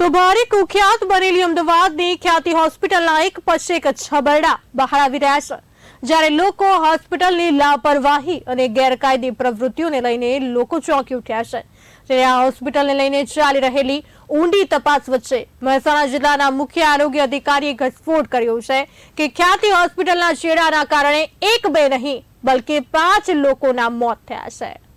તો ભારે કુખ્યાત બનેલી અમદાવાદની ખ્યાતિ હોસ્પિટલના એક પછી એક છબરડા બહાર આવી રહ્યા છે જ્યારે લોકો હોસ્પિટલની લાપરવાહી અને ગેરકાયદે પ્રવૃત્તિઓને લઈને લોકો ચોંકી ઉઠ્યા છે ત્યારે આ હોસ્પિટલને લઈને ચાલી રહેલી ઊંડી તપાસ વચ્ચે મહેસાણા જિલ્લાના મુખ્ય આરોગ્ય અધિકારીએ ઘટસ્ફોટ કર્યો છે કે ખ્યાતિ હોસ્પિટલના છેડાના કારણે એક બે નહીં બલકે પાંચ લોકોના મોત થયા છે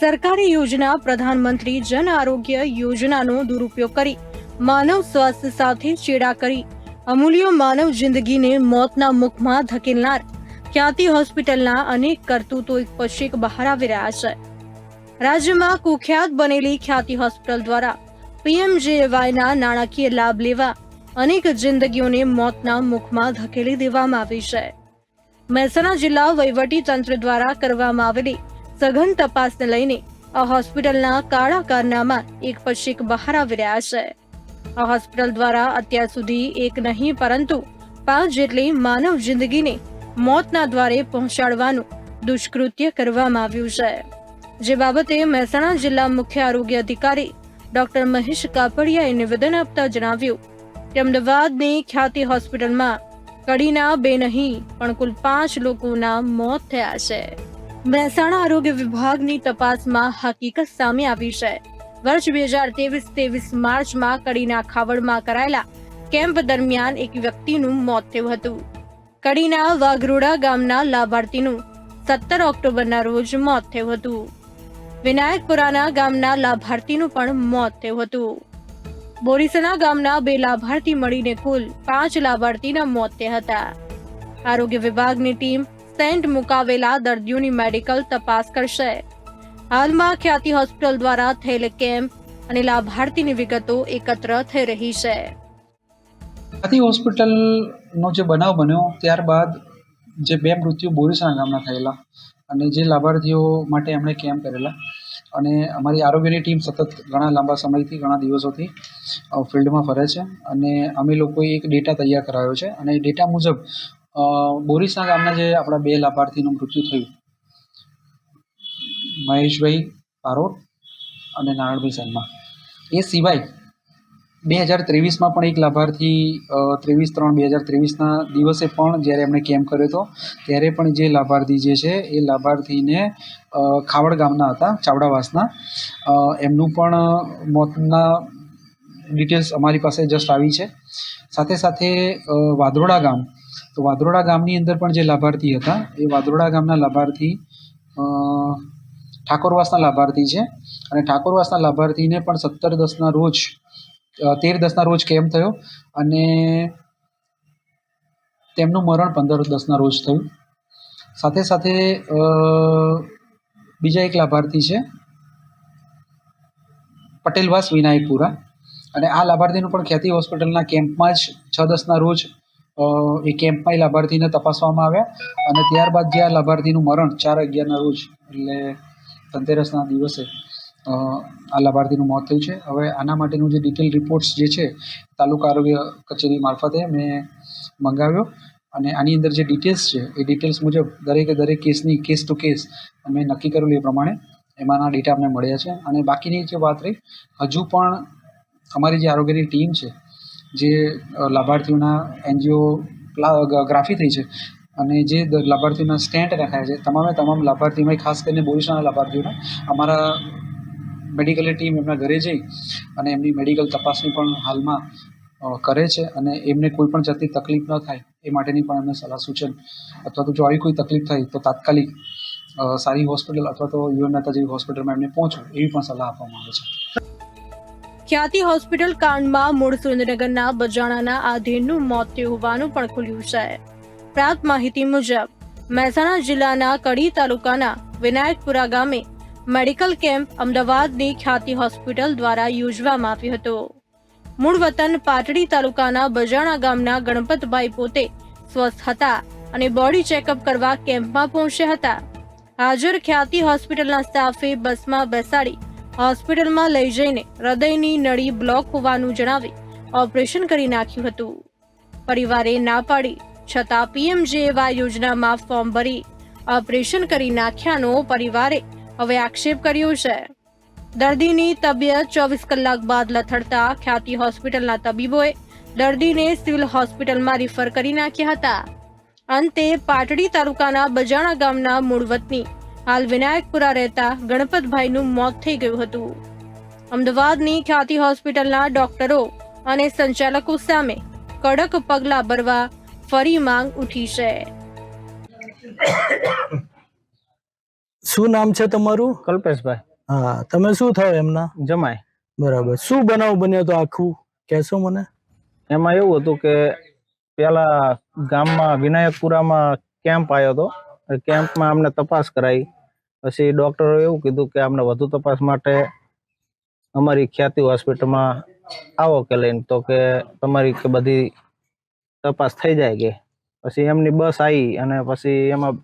સરકારી યોજના પ્રધાનમંત્રી જન આરોગ્ય યોજનાનો દુરુપયોગ કરી, માનવ સ્વાસ્થ્ય સાથે ચેડા કરી, અમૂલ્ય માનવ જિંદગીને મોતના મુખમાં ધકેલનાર, ખ્યાતિ હોસ્પિટલના અનેક કરતૂતો એક પછી બહાર આવી રહ્યા છે. રાજ્યમાં કુખ્યાત બનેલી ખ્યાતિ હોસ્પિટલ દ્વારા પીએમજેવાયના નાણાકીય લાભ લેવા અનેક જિંદગીઓને મોતના મુખમાં ધકેલી દેવામાં આવી છે. મહેસાણા જિલ્લા વહીવટી તંત્ર દ્વારા કરવામાં આવેલી સઘન તપાસને લઈને આ હોસ્પિટલના કાળા કારનામા એક પછી એક બહાર આવી રહ્યા છે. આ હોસ્પિટલ દ્વારા અત્યાર સુધી એક નહીં, પરંતુ પાંચ જેટલી માનવ જિંદગીને મોતના દ્વારે પહોંચાડવાનું દુષ્કૃત્ય કરવામાં આવ્યું છે. જે બાબતે મહેસાણા જિલ્લા મુખ્ય આરોગ્ય અધિકારી ડોક્ટર મહેશ કાપડિયાએ નિવેદન આપતા જણાવ્યું, કે અમદાવાદની ખ્યાતિ હોસ્પિટલમાં કડીના બે નહીં, પણ કુલ પાંચ લોકોના મોત થયા છે. મહેસાણા આરોગ્ય વિભાગની તપાસમાં હકીકત સામે આવી છે. વર્ષ બે હજાર ત્રેવીસ ત્રેવીસ માર્ચમાં કડીના ખાવડમાં કરાયેલા કેમ્પ દરમિયાન એક વ્યક્તિનું મોત થયું હતું. કડીના વાઘરોડા ગામના લાભાર્થીનું સત્તર ઓક્ટોબરના રોજ મોત થયું હતું. વિનાયકપુરાના ગામના લાભાર્થીનું પણ મોત થયું હતું. બોરીસના ગામના બે લાભાર્થી મળીને કુલ પાંચ લાભાર્થીના મોત થયા હતા. આરોગ્ય વિભાગની ટીમ સ્ટેન્ટ મુકાવેલા દર્દીઓની મેડિકલ તપાસ કરશે. હાલમાં ખ્યાતિ હોસ્પિટલ દ્વારા થયેલ કેમ્પ અને લાભાર્થીની વિગતો એકત્ર થઈ રહી છે. ખ્યાતિ હોસ્પિટલનો જે બનાવ બન્યો, ત્યારબાદ જે બે મૃત્યુ બોરીસણા ગામના થયેલા અને જે લાભાર્થીઓ માટે એમણે કેમ્પ કરેલા અને અમારી આરોગ્યની ટીમ સતત ઘણા લાંબા સમયથી, ઘણા દિવસોથી ફિલ્ડમાં ફરે છે અને અમે લોકોએ એક ડેટા તૈયાર કરાયો છે અને ડેટા મુજબ અ, બોરીસણા ગામના જે આપણા બે લાભાર્થીનું મૃત્યુ થયું મહેશભાઈ પારોટ અને નારણભાઈ શર્મા એ સિવાય બે હજાર ત્રેવીસમાં પણ એક લાભાર્થી ત્રેવીસ ત્રણ બે હજાર ત્રેવીસના દિવસે પણ જ્યારે એમણે કેમ્પ કર્યો હતો ત્યારે પણ જે લાભાર્થી જે છે એ લાભાર્થીને ખાવડ ગામના હતા ચાવડાવાસના. એમનું પણ મોતના ડિટેલ્સ અમારી પાસે જસ્ટ આવી છે. સાથે સાથે વાદરોડા ગામ તો વાદરોડા ગામની અંદર પણ જે લાભાર્થી હતા, એ વાદરોડા ગામના લાભાર્થી ઠાકોરવાસના લાભાર્થી છે. અને ઠાકોરવાસના લાભાર્થીને પણ સત્તર દસના રોજ તેર દસના રોજ કેમ્પ થયો? અને તેમનું મરણ પંદર દસના રોજ થયું. સાથે સાથે બીજા એક લાભાર્થી છે, પટેલવાસ વિનાયકપુરા. અને આ લાભાર્થીનું પણ ખ્યાતિ હોસ્પિટલના કેમ્પમાં જ છ દસના રોજ એ કેમ્પમાં લાભાર્થીને તપાસવામાં આવ્યા અને ત્યારબાદ જે આ લાભાર્થીનું મરણ ચાર અગિયારના રોજ, એટલે ધનતેરસના દિવસે આ લાભાર્થીનું મોત થયું છે. હવે આના માટેનું જે ડિટેલ રિપોર્ટ્સ જે છે, તાલુકા આરોગ્ય કચેરી મારફતે મેં મંગાવ્યો અને આની અંદર જે ડિટેલ્સ છે, એ ડિટેલ્સ મુજબ દરેકે દરેક કેસની કેસ ટુ કેસ અમે નક્કી કરેલું એ પ્રમાણે એમાંના ડેટા અમને મળ્યા છે. અને બાકીની જે વાત રહી, હજુ પણ અમારી જે આરોગ્યની ટીમ છે જે લાભાર્થીઓના એનજીઓ ગ્રાફી થઈ છે અને જે લાભાર્થીઓના સ્ટેન્ટ રાખ્યા છે, તમામે તમામ લાભાર્થીમાં ખાસ કરીને બોરીસાના લાભાર્થીઓના, અમારા મેડિકલની ટીમ એમના ઘરે જઈ અને એમની મેડિકલ તપાસણી પણ હાલમાં કરે છે અને એમને કોઈ પણ જાતની તકલીફ ન થાય એ માટેની પણ એમને સલાહ સૂચન અથવા તો જો આવી કોઈ તકલીફ થાય તો તાત્કાલિક સારી હોસ્પિટલ અથવા તો યુએન મહેતા જેવી હોસ્પિટલમાં એમને પહોંચવું એવી પણ સલાહ આપવામાં આવે છે. ખ્યાતિ હોસ્પિટલ કાંડમાં મૂળ સુરેન્દ્રનગરના બજાણાના આધીનનું મોત થયું હોવાનું પણ ખુલ્યું છે. પ્રાપ્ત માહિતી મુજબ, મહેસાણા જિલ્લાના કડી તાલુકાના વિનાયકપુરા ગામે મેડિકલ કેમ્પ અમદાવાદની ખ્યાતિ હોસ્પિટલ દ્વારા યોજવામાં આવ્યો હતો. મૂળ વતન પાટડી તાલુકાના બજાણા ગામના ગણપતભાઈ પોતે સ્વસ્થ હતા અને બોડી ચેકઅપ કરવા કેમ્પમાં પહોંચ્યા હતા. હાજર ખ્યાતિ હોસ્પિટલના સ્ટાફે બસમાં બેસાડી હોસ્પિટલમાં લઈ જઈને હૃદયની નળી બ્લોક હોવાનું જણાવી ઓપરેશન કરી નાખ્યું હતું. પરિવારે ના પાડી, છતાં પીએમજેવાય યોજનામાં ફોર્મ ભરી ઓપરેશન કરી નાખ્યાનો પરિવારે હવે આક્ષેપ કર્યો છે. દર્દીની તબિયત ચોવીસ કલાક બાદ લથડતા ખ્યાતિ હોસ્પિટલના તબીબોએ દર્દીને સિવિલ હોસ્પિટલમાં રિફર કરી નાખ્યા હતા. અંતે પાટડી તાલુકાના બજાણા ગામના મૂળ વતની હાલ વિનાયકપુરા રહેતા ગણપતભાઈનું મોત થઈ ગયું હતું. અમદાવાદની ખ્યાતિ હોસ્પિટલના ડોક્ટરો અને સંચાલકો સામે કડક પગલાં ભરવા ફરી માંગ ઉઠી છે. શું નામ છે તમારું? કલ્પેશભાઈ. હા તમે શું થયો એમના? જમાય બરાબર. શું બનાવ બન્યો તો આખું? કહેશો મને. એમાં એવું હતું કે પેલા ગામમાં વિનાયકપુરામાં કેમ્પ આવ્યો હતો કેમ્પમાં અમને તપાસ કરાવી પછી ડોક્ટરો એવું કીધું કે અમને વધુ તપાસ માટે અમારી ખ્યાતિ હોસ્પિટલમાં આવો કે લઈને, તો કે તમારી કે બધી તપાસ થઈ જાય કે. પછી એમની બસ આવી અને પછી એમાં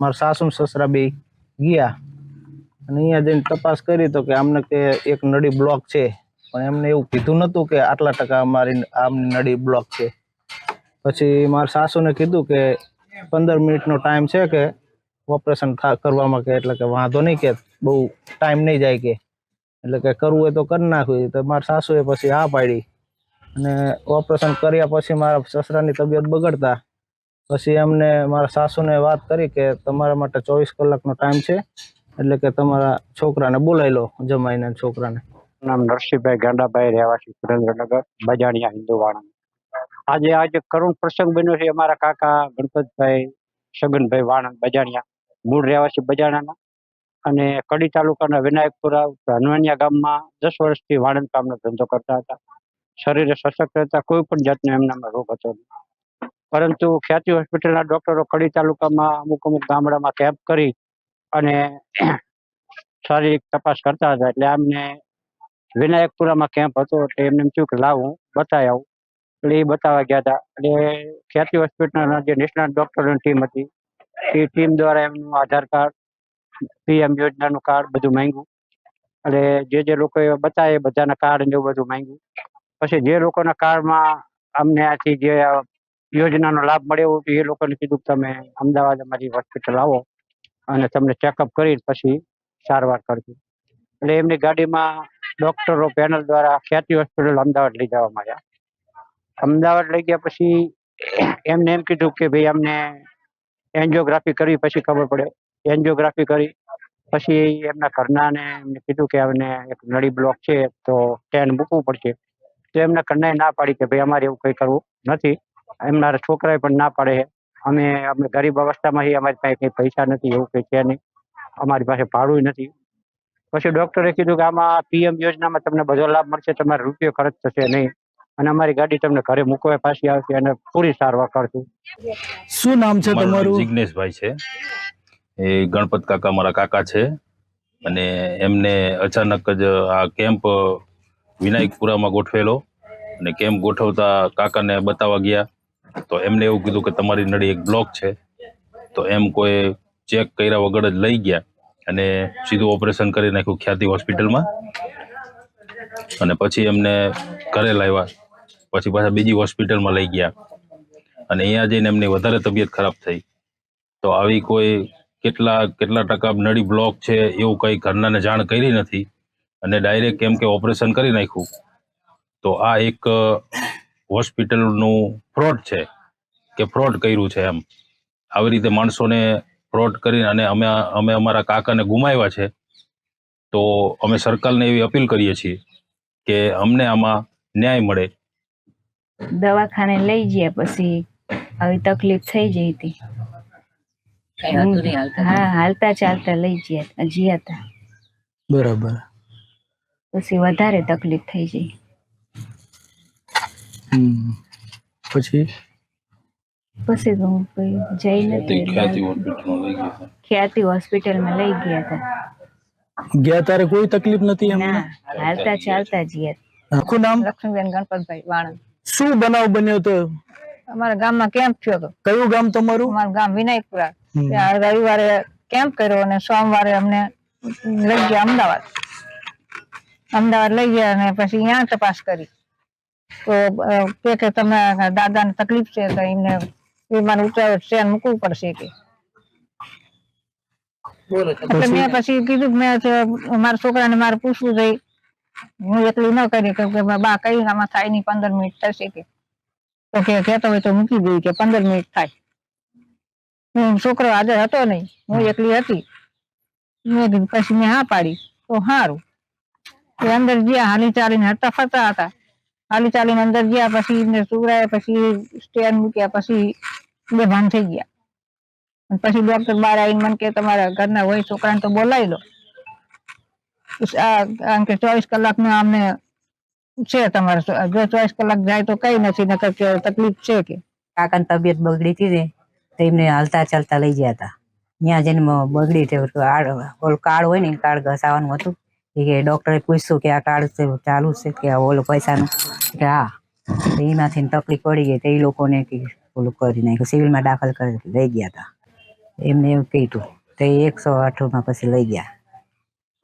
મારા સાસુ સસરા બી ગયા. અને અહીંયા જઈને તપાસ કરી તો કે આમને કે એક નળી બ્લોક છે. પણ એમને એવું કીધું નહોતું કે આટલા ટકા અમારી આમની નળી બ્લોક છે. પછી મારા સાસુને કીધું કે પંદર મિનિટનો ટાઈમ છે કે ઓપરેશન કરવામાં કે એટલે કે વાંધો નહીં કે બહુ ટાઈમ નહીં જાય કે. એટલે કે કરવું હોય તો કરી નાખવું. તો મારા સાસુએ પછી હા પાડી. અને ઓપરેશન કર્યા પછી મારા સસરાની તબિયત બગડતા. પછી એમને મારા સાસુને વાત કરી કે તમારા માટે ચોવીસ કલાકનો ટાઈમ છે. એટલે કે તમારા છોકરાને બોલાવી લો, જમાઈને છોકરાને. નામ નરસિંહભાઈ ગાંડાભાઈ, રહેવાસી સુરેન્દ્રનગર, બજાણિયા હિન્દુવાણા આજે આજે કરુણ પ્રસંગ બન્યો છે અમારા કાકા ગણપતભાઈ, છગનભાઈ વાણંદ બજાણિયા. મૂળ રહેવાસી બજાણાના અને કડી તાલુકાના વિનાયકપુરા હનુમાનિયા ગામમાં દસ વર્ષથી વાણંદ કામનો ધંધો કરતા હતા. શરીરે સશક્ત હતા કોઈ પણ જાતનો એમનામાં રોગ હતો નહીં. પરંતુ ખ્યાતિ હોસ્પિટલના ડૉક્ટરો કડી તાલુકામાં અમુક અમુક ગામડામાં કેમ્પ કરી અને શારીરિક તપાસ કરતા હતા. એટલે આમને વિનાયકપુરામાં કેમ્પ હતો એટલે એમને એમ થયું કે લાવ હું બતાવી આવું. એટલે એ બતાવવા ગયા હતા. એટલે ખ્યાતિ હોસ્પિટલના જે નિષ્ણાત ડૉક્ટરોની ટીમ હતી એ ટીમ દ્વારા એમનું આધાર કાર્ડ પીએમ યોજનાનું કાર્ડ બધું માંગ્યું. એટલે જે જે લોકોએ બતાવે એ બધાના કાર્ડ ને એવું બધું માંગ્યું. પછી જે લોકોના કાર્ડમાં અમને આથી જે યોજનાનો લાભ મળ્યો હતો એ લોકોને કીધું તમે અમદાવાદ અમારી હોસ્પિટલ આવો અને તમને ચેકઅપ કરી પછી સારવાર કરજો. એટલે એમની ગાડીમાં ડોક્ટરો પેનલ દ્વારા ખ્યાતિ હોસ્પિટલ અમદાવાદ લઈ જવામાં આવ્યા. અમદાવાદ લઈ ગયા પછી એમને એમ કીધું કે ભાઈ અમને એન્જિયોગ્રાફી કરી પછી ખબર પડે. એન્જિયોગ્રાફી કરી, પછી એમના ઘરનાને એમને કીધું કે અમને એક નળી બ્લોક છે તો ટેન મૂકવું પડશે. તો એમના ઘરનાએ ના પાડી કે ભાઈ અમારે એવું કંઈ કરવું નથી. એમના છોકરાએ પણ ના પાડે. અમે અમે ગરીબ અવસ્થામાં અમારી પાસે કંઈ પૈસા નથી, એવું કંઈ છે નહીં. અમારી પાસે ભાડું નથી. પછી ડૉક્ટરે કીધું કે આમાં પીએમ યોજનામાં તમને બધો લાભ મળશે, તમારે રૂપિયો ખર્ચ થશે નહીં. અને અમારી ગાડી તમને ઘરે મૂકવા પાછી આવશે અને પૂરી સારવાર કરશું. શું નામ છે મારું તમારું? જિગ્નેશભાઈ છે. એ ગણપત કાકા મારા કાકા છે. અને એમને અચાનક જ આ કેમ્પ વિનાયકપુરામાં ગોઠવેલો. અને કેમ્પ ગોઠવતા કાકાને બતાવવા ગયા. તો એમને એવું કીધું કે તમારી નડી એક બ્લોક છે. તો એમ કોઈ ચેક કર્યા વગર જ લઈ ગયા. અને સીધું ઓપરેશન કરી નાખ્યું ખ્યાતિ હોસ્પિટલમાં. અને પછી એમને ઘરે લાવ્યા. પછી પાછા બીજી હોસ્પિટલમાં લઈ ગયા. અને અહીંયા જઈને એમની વધારે તબિયત ખરાબ થઈ. તો આવી કોઈ કેટલા કેટલા ટકા નળી બ્લોક છે એવું કંઈ ઘરનાને જાણ કરી નથી. અને ડાયરેક્ટ એમ કે ઓપરેશન કરી નાખ્યું. તો આ એક હોસ્પિટલનું ફ્રોડ છે કે ફ્રોડ કર્યું છે એમ. આવી રીતે માણસોને ફ્રોડ કરીને અને અમે અમે અમારા કાકાને ગુમાવ્યા છે. તો અમે સરકારને એવી અપીલ કરીએ છીએ કે અમને આમાં ન્યાય મળે. દવાખાને લઈ ગયા પછી આવી તકલીફ થઈ જઈ હતી. હા હાલતા ચાલતા લઈ ગયા ગયા હતા. બરાબર. પછી વધારે તકલીફ થઈ જઈ હમ. પછી? પછી તો હું કોઈ જઈ નથી ખ્યાતિ હોસ્પિટલમાં લઈ ગયા ખ્યાતિ હોસ્પિટલમાં લઈ ગયા હતા. ગયા તારે કોઈ તકલીફ નથી એમને ના હાલતા ચાલતા જ ગયા. આખું નામ? લક્ષ્મીબેન ગણપતભાઈ વાણંદ શું બનાવ બન્યો તો? અમારા ગામમાં કેમ્પ થયો હતો. કયું ગામ તમારું? અમારું ગામ વિનાયકપુરા. ત્યાં રવિવારે કેમ્પ કર્યો અને સોમવારે અમને લઈ ગયા અમદાવાદ. અમદાવાદ લઈ ગયા અને પછી ત્યાં તપાસ કરી. તો કે કે તમે દાદાને તકલીફ છે તો એમને વિમાન ઉતરાવે ટ્રેન મૂકવું પડશે કે. એટલે મેં પછી? કીધું કે મેં મારા છોકરાને મારે પૂછવું જોઈએ. હું એકલી ન કરી કે બા કઈ આમાં થાય નહીં, પંદર મિનિટ થશે કે. તો કે કહેતો હોય તો મૂકી દઈ કે પંદર મિનિટ થાય. હું છોકરો હાજર હતો નહીં, હું એકલી હતી. મેં પછી મેં હા પાડી, તો સારું એ અંદર ગયા, હાલી ચાલીને હરતા ફરતા હતા. હાલી ચાલીને અંદર ગયા, પછી એમને સુવડાયા પછી સ્ટેન્ડ મૂક્યા, પછી બેભાન થઈ ગયા. પછી ડોક્ટર બહાર આવીને મને કે, તમારા ઘરના હોય છોકરાને તો બોલાવી લો. કે ચોવીસ કલાકનું અમને છે તમારે જો ચોવીસ કલાક જાય તો કઈ નથી, નકર કે તકલીફ છે કે. કાકાની તબિયત બગડી હતી ને, તો એમને હાલતા ચાલતા લઈ ગયા હતા. ત્યાં જઈને બગડી ઓલું કાર્ડ હોય ને કાર્ડ ઘસાવાનું હતું. કે ડોક્ટરે પૂછ્યું કે આ કાર્ડ ચાલુ છે કે ઓલું પૈસાનું? કે હા. એમાંથી તકલીફ પડી ગઈ. તો એ લોકોને ઓલું કરી નાખ્યું. સિવિલમાં દાખલ કરી લઈ ગયા હતા. એમને એવું કીધું. તો એકસો અઠોમાં પછી લઈ ગયા.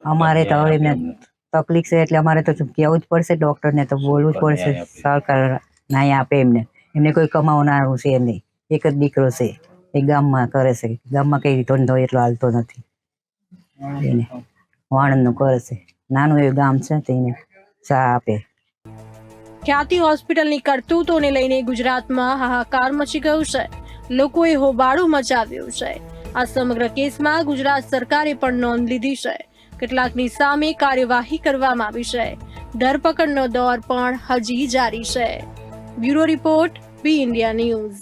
અમારે તો હવે એમને તકલીફ છે એટલે અમારે તો કહેવું જ પડશે ડૉક્ટરને તો બોલવું જ પડશે. સરકાર નાય આપે એમને. એમને કોઈ કમાવનારું છે નહીં. એક જ દીકરો છે. એ ગામમાં કરે છે. ગામમાં કઈ ધંધો એટલો હાલતો નથી. એને વાણંદનું કરે છે. નાનું એવું ગામ છે તેને ચા આપે. ખ્યાતિ હોસ્પિટલની કરતૂતોને લઈને ગુજરાતમાં હાહાકાર મચી ગયો છે. લોકોએ હોબાળો મચાવ્યો છે. આ સમગ્ર કેસમાં ગુજરાત સરકારે પણ નોંધ લીધી છે. કેટલાકની સામે કાર્યવાહી કરવામાં આવી છે. ધરપકડનો દોર પણ હજી જારી છે. Bureau report B India news.